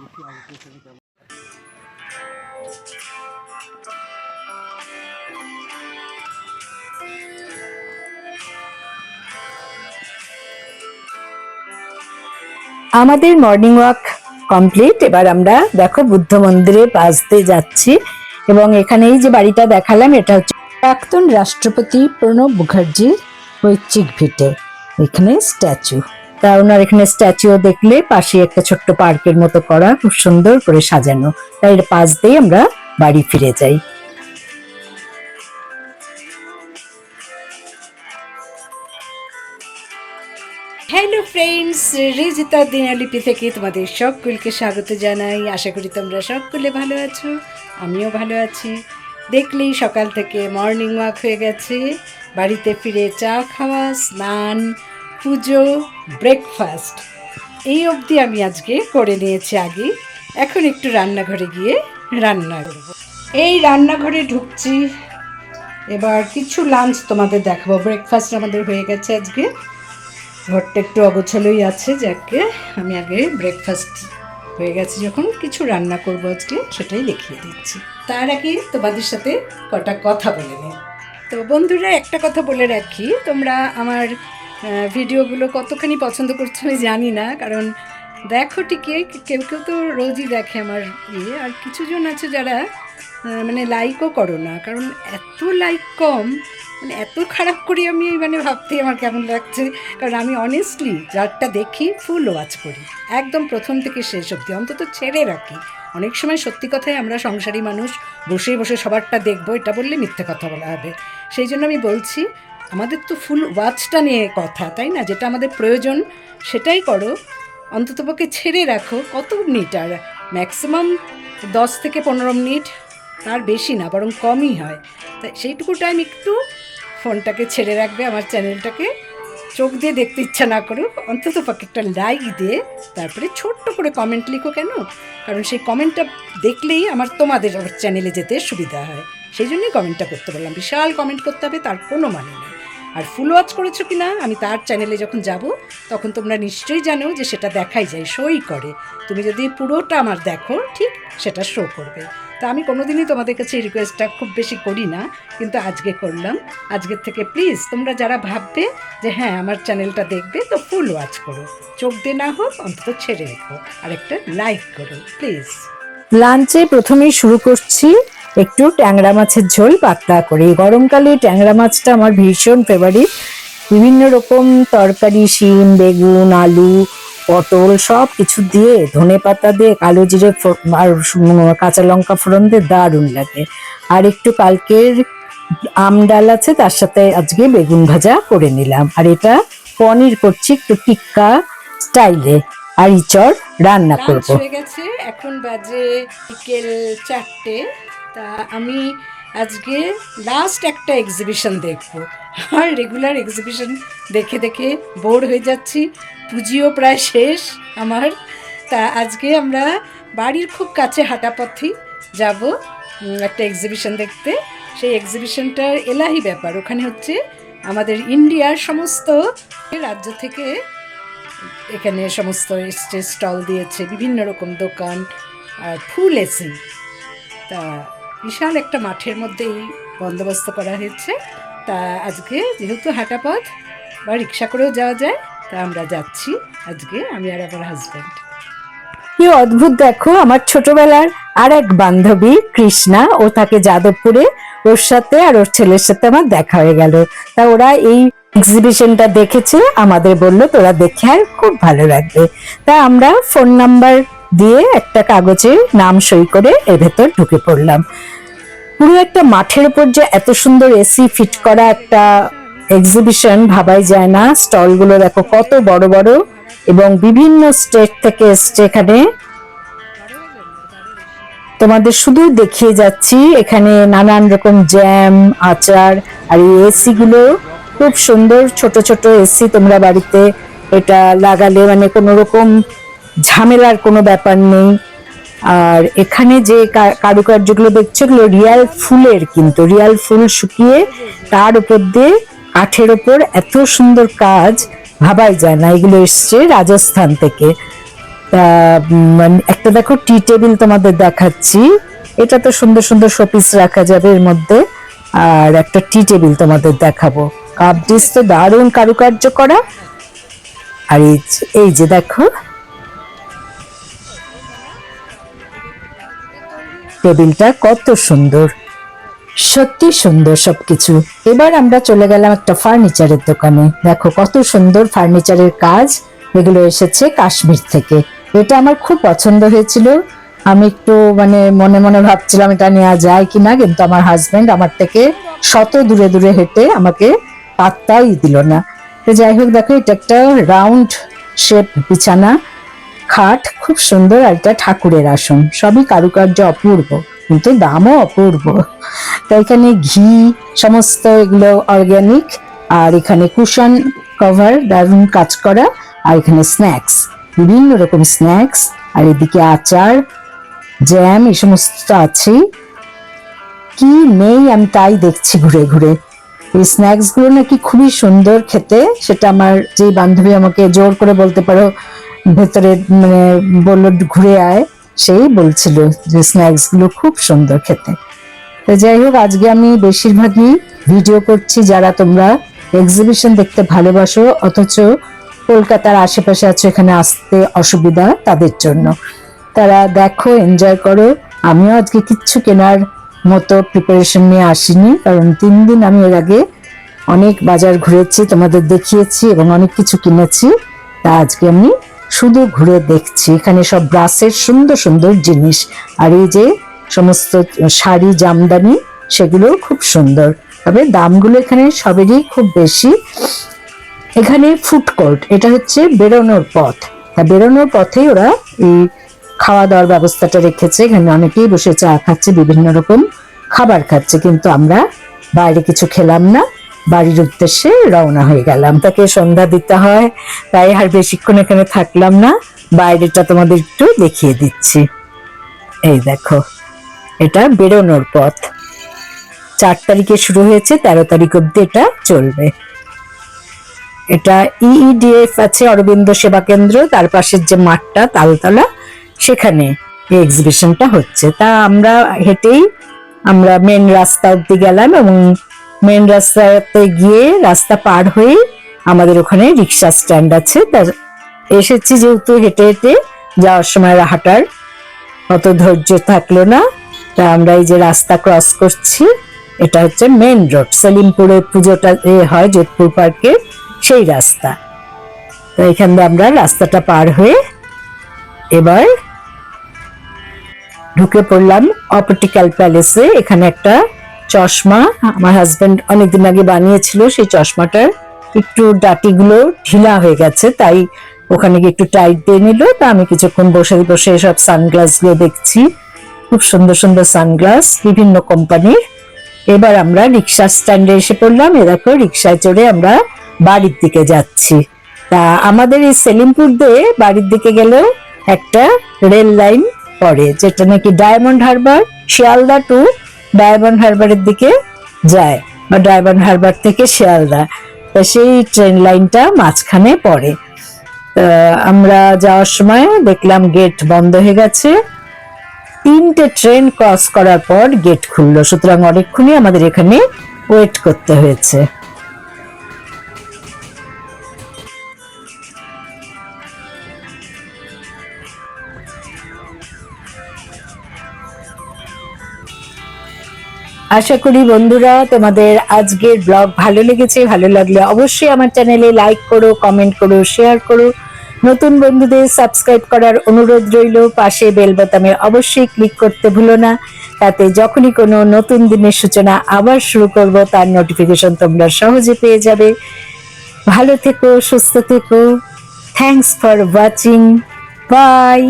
দেখি আগে কেমন আমাদের মর্নিং ওয়াক কমপ্লিট এবার আমরা দেখো বুদ্ধ মন্দিরে পাশ দিয়ে যাচ্ছি এবং এখানে এই যে বাড়িটা দেখালাম, এটা হচ্ছে প্রাক্তন রাষ্ট্রপতি প্রণব মুখার্জির ঐচ্ছিক ভিটে। এখানে স্ট্যাচু তা ওনার এখানে স্ট্যাচুও দেখলে পাশে একটা ছোট্ট পার্কের মতো করা, খুব সুন্দর করে সাজানো। তাই এর পাশ দিয়ে আমরা বাড়ি ফিরে যাই। হ্যালো ফ্রেন্ডস রিজিতা দিনালিপি থেকে তোমাদের সকলকে স্বাগত জানাই। আশা করি তোমরা সকলে ভালো আছো, আমিও ভালো আছি। দেখলেই সকাল থেকে মর্নিং ওয়াক হয়ে গেছে। বাড়িতে ফিরে চা খাওয়া, স্নান পুজো ব্রেকফাস্ট এই অবধি আমি আজকে করে নিয়েছি আগে। এখন একটু রান্নাঘরে গিয়ে রান্না করব। এই রান্নাঘরে ঢুকছি। এবার কিছু লাঞ্চ তোমাদের দেখাবো। ব্রেকফাস্ট আমাদের হয়ে গেছে আজকে। ঘরটা একটু অগোছালোই আছে, যাকে আমি আগে ব্রেকফাস্ট হয়ে গেছে যখন। কিছু রান্না করব আজকে, সেটাই দেখিয়ে দিচ্ছি। তার আগে তোমাদের সাথে কটা কথা বলে নিই। তো বন্ধুরা, একটা কথা বলে রাখি। তোমরা আমার ভিডিওগুলো কতখানি পছন্দ করছ আমি জানি না, কারণ দেখো ঠিকই কেউ কেউ তো রোজই দেখে আমার ইয়ে আর কিছুজন আছে যারা মানে লাইকও করো না, কারণ এত লাইক কম মানে এত খারাপ করি আমি মানে ভাবতে আমার কেমন লাগছে, কারণ আমি অনেস্টলি যারটা দেখি ফুল ওয়াচ করি, একদম প্রথম থেকে শেষ অবধি, অন্তত ছেড়ে রাখি। অনেক সময় সত্যি কথাই আমরা সংসারী মানুষ বসে বসে সবারটা দেখব, এটা বললে মিথ্যে কথা বলা হবে। সেই জন্য আমি বলছি আমাদের তো ফুল ওয়াচটা নিয়ে কথা, তাই না? যেটা আমাদের প্রয়োজন, সেটাই করো। অন্ততপক্ষে ছেড়ে রাখো। কত মিনিট আর? ম্যাক্সিমাম দশ থেকে পনেরো মিনিট, তার বেশি না, বরং কমই হয়। তাই সেইটুকু টাইম একটু ফোনটাকে ছেড়ে রাখবে, আমার চ্যানেলটাকে চোখ দিয়ে দেখতে ইচ্ছা না করুক, অন্তত পক্ষে একটা লাইক দিয়ে, তারপরে ছোট্ট করে কমেন্ট লিখো কেন? কারণ সেই কমেন্টটা দেখলেই আমার তোমাদের চ্যানেলে যেতে সুবিধা হয়। সেই জন্যই কমেন্টটা করতে বললাম। বিশাল কমেন্ট করতে হবে, তার কোনো মানে নেই। আর ফুল ওয়াচ করেছ কি না আমি তার চ্যানেলে যখন যাব, তখন তোমরা নিশ্চয়ই জানো যে সেটা দেখাই যায় শোই করে। তুমি যদি পুরোটা আমার দেখো, ঠিক সেটা শো করবে। তা আমি কোনোদিনই তোমাদের কাছে এই রিকোয়েস্টটা খুব বেশি করি না, কিন্তু আজকে করলাম। আজকের থেকে প্লিজ তোমরা যারা ভাববে যে হ্যাঁ আমার চ্যানেলটা দেখবে, তো ফুল ওয়াচ করো। চোখ দিয়ে না হোক, অন্তত ছেড়ে রেখো। আর একটা লাইক করো প্লিজ লাঞ্চে প্রথমেই শুরু করছি একটু ট্যাংরা মাছের ঝোল পাতলা করে। গরমকালে ট্যাংরা মাছটা আমার ভীষণ ফেভারিট বিভিন্ন রকম তরকারি শিম বেগুন আলু পটল সব কিছু দিয়ে ধনে পাতা দিয়ে কালো জিরে আর কাঁচা লঙ্কা ফোড়ন দিয়ে দারুণ লাগে। আর একটু কালকের আম ডাল আছে তার সাথে আজকে বেগুন ভাজা করে নিলাম। আর এটা পনির করছি একটু টিক্কা স্টাইলে। আর ইচড় রান্না করব। হয়ে গেছে এখন বাজে বিকেল চারটে। তা আমি আজকে লাস্ট একটা এক্সিবিশন দেখব। আর রেগুলার এক্সিবিশন দেখে দেখে বোর হয়ে যাচ্ছি। পুঁজিও প্রায় শেষ আমার। তা আজকে আমরা বাড়ির খুব কাছে হাঁটা পথেই যাব একটা এক্সিবিশন দেখতে। সেই এক্সিবিশনটার এলাহি ব্যাপার। ওখানে হচ্ছে আমাদের ইন্ডিয়ার সমস্ত রাজ্য থেকে এখানে সমস্ত স্টেজ স্টল দিয়েছে, বিভিন্ন রকম দোকান আর ফুল এসি। তা বিশাল একটা মাঠের মধ্যে এই বন্দোবস্ত করা হয়েছে। তা আজকে যেহেতু হাঁটা পথ বা রিক্সা করেও যাওয়া যায়, তা আমরা যাচ্ছি আজকে আমি আর আমার হাজব্যান্ড কি অদ্ভুত দেখো, আমার ছোটবেলার আর এক বান্ধবী, কৃষ্ণা, ও থাকে যাদবপুরে ওর সাথে আর ওর ছেলের সাথে আমার দেখা হয়ে গেল। তা ওরা এই এক্সিবিশনটা দেখেছে, আমাদের বলল তোরা দেখে আর খুব ভালো লাগবে। তা আমরা ফোন নাম্বার দিয়ে একটা কাগজে নাম সই করে এর ভেতর ঢুকে পড়লাম। পুরো একটা মাঠের উপর যে এত সুন্দর এসি ফিট করা একটা এক্সিবিশন ভাবাই যায় না। স্টলগুলো দেখো কত বড় বড় এবং বিভিন্ন স্টেট থেকে এসছে এখানে। তোমাদের শুধু দেখিয়ে যাচ্ছি, এখানে নানান রকম জ্যাম আচার আর এই এসি গুলো খুব সুন্দর ছোট ছোট এসি তোমরা বাড়িতে এটা লাগালে মানে কোনো রকম ঝামেলার কোনো ব্যাপার নেই। আর এখানে যে কারুকার্যগুলো দেখছ, এগুলো রিয়াল ফুলের কিন্তু। রিয়াল ফুল শুকিয়ে তার উপর দিয়ে কাঠের ওপর এত সুন্দর কাজ ভাবাই যায় না, এগুলো এসছে রাজস্থান থেকে। একটা দেখো, টি টেবিল তোমাদের দেখাচ্ছি। এটা তো সুন্দর সুন্দর শোপিস রাখা যাবে এর মধ্যে। আর একটা টি টেবিল তোমাদের দেখাবো। কাপ ডিস তো দারুণ কারুকার্য করা। আর এই যে দেখো টেবিলটা কত সুন্দর। সত্যি সুন্দর সবকিছু। এবার আমরা চলে গেলাম একটা ফার্নিচারের দোকানে। দেখো কত সুন্দর ফার্নিচারের কাজ। এগুলো এসেছে কাশ্মীর থেকে। এটা আমার খুব পছন্দ হয়েছিল। আমি একটু মানে মনে মনে ভাবছিলাম এটা নেওয়া যায় কিনা, কিন্তু আমার হাজবেন্ড আমার থেকে শত দূরে দূরে হেঁটে আমাকে পাত্তাই দিল না। তো যাই হোক, দেখো এটা একটা রাউন্ড শেপ বিছানা। খাট খুব সুন্দর এটা ঠাকুরের আসন। সবই কারুকার্য অপূর্ব, কিন্তু দামও অপূর্ব। তো এখানে ঘি, সমস্ত এগুলো অর্গ্যানিক আর এখানে কুশন কভার দারুণ কাজ করা, আর এখানে স্ন্যাক্স বিভিন্ন রকম স্ন্যাক্স আর এদিকে আচার জ্যাম এই সমস্ত আছেই। কি নেই আমি তাই দেখছি ঘুরে ঘুরে। এই স্ন্যাক্সগুলো নাকি খুবই সুন্দর খেতে, সেটা আমার যে বান্ধবী আমাকে জোর করে বলতে পারো ভেতরে মানে বলল, ঘুরে আয়। সেই বলছিল যে স্ন্যাক্সগুলো খুব সুন্দর খেতে। তো যাই হোক, আজকে আমি বেশিরভাগই ভিডিও করছি যারা তোমরা এক্সিবিশন দেখতে ভালোবাসো, অথচ কলকাতার আশেপাশে আছো, এখানে আসতে অসুবিধা তাদের জন্য। তারা দেখো এনজয় করো। আমিও আজকে কিচ্ছু কেনার মতো প্রিপারেশন নিয়ে আসিনি, কারণ তিন দিন আমি এর আগে অনেক বাজার ঘুরেছি, তোমাদের দেখিয়েছি এবং অনেক কিছু কিনেছি। তা আজকে আমি শুধু ঘুরে দেখছি, এখানে সব ব্রাসের সুন্দর সুন্দর জিনিস। আর এই যে সমস্ত শাড়ি, জামদানি, সেগুলো খুব সুন্দর। তবে দামগুলো এখানে সবেরই খুব বেশি। এখানে ফুড কোর্ট, এটা হচ্ছে বেরোনোর পথ। তা বেরোনোর পথেই ওরা এই খাওয়া দাওয়ার ব্যবস্থাটা রেখেছে। এখানে অনেকেই বসে চা খাচ্ছে, বিভিন্ন রকম খাবার খাচ্ছে, কিন্তু আমরা বাইরে কিছু খেলাম না। বাড়ির উদ্দেশ্যে রওনা হয়ে গেলাম। তাকে সন্ধ্যা দিতে হয়, তাই আর বেশিক্ষণ এখানে থাকলাম না। বাইরেটা তোমাদের একটু দেখিয়ে দিচ্ছি। এই দেখো, এটা বেরোনোর পথ। চার তারিখে শুরু হয়েছে, তেরো তারিখ অব্দি এটা চলবে। এটা ইইডিএফ আছে, অরবিন্দ সেবা কেন্দ্র। তার পাশের যে মাঠটা, তালতলা, সেখানে এই এক্সিবিশনটা হচ্ছে। তা আমরা হেঁটেই আমরা মেন রাস্তা অব্দি গেলাম এবং মেন রাস্তাতে গিয়ে রাস্তা পার হয়ে আমাদের ওখানে রিক্সা স্ট্যান্ড আছে। তার এসেছি যেহেতু হেঁটে হেঁটে, যাওয়ার সময় হাঁটার অত ধৈর্য থাকল না। তা আমরা এই যে রাস্তা ক্রস করছি, এটা হচ্ছে মেন রোড সেলিমপুরে পুজোটা এ হয় যোধপুর পার্কে, সেই রাস্তা। তো এখান দিয়ে আমরা রাস্তাটা পার হয়ে এবার ঢুকে পড়লাম অপটিক্যাল প্যালেসে। এখানে একটা চশমা, আমার হাজবেন্ড অনেকদিন আগে বানিয়েছিল সেই চশমাটার। একটু ডাটিগুলো ঢিলা হয়ে গেছে, তাই ওখানে গিয়ে একটু টাইট দিয়ে নিল। তা আমি কিছুক্ষণ বসে বসে সব সানগ্লাসগুলো দেখছি। খুব সুন্দর সুন্দর সানগ্লাস বিভিন্ন কোম্পানির এবার আমরা রিক্সা স্ট্যান্ডে এসে পড়লাম। এ দেখো, রিক্সায় চড়ে আমরা বাড়ির দিকে যাচ্ছি। তা আমাদের এই সেলিমপুর দিয়ে বাড়ির দিকে গেলেও একটা রেল লাইন পড়ে, যেটা নাকি ডায়মন্ড হারবার, শিয়ালদা টু ডায়মন্ড হারবারের দিকে যায় বা ডায়মন্ড হারবার থেকে শিয়ালদা তা সেই ট্রেন লাইনটা মাঝখানে পড়ে। আমরা যাওয়ার সময় দেখলাম গেট বন্ধ হয়ে গেছে। তিনটে ট্রেন ক্রস করার পর গেট খুললো। সুতরাং অনেকক্ষণই আমাদের এখানে ওয়েট করতে হয়েছে। আশা করি বন্ধুরা, তোমাদের আজকের ব্লগ ভালো লেগেছে, ভালো লাগলে অবশ্যই আমার চ্যানেলে লাইক করো কমেন্ট করো শেয়ার করো। নতুন বন্ধুদের সাবস্ক্রাইব করার অনুরোধ রইল, পাশে বেল বোতামে অবশ্যই ক্লিক করতে ভুলো না। তাতে যখনই কোনো নতুন দিনের সূচনা আবার শুরু করব, তার নোটিফিকেশন তোমরা সহজে পেয়ে যাবে। ভালো থেকো, সুস্থ থেকো। Thanks for watching by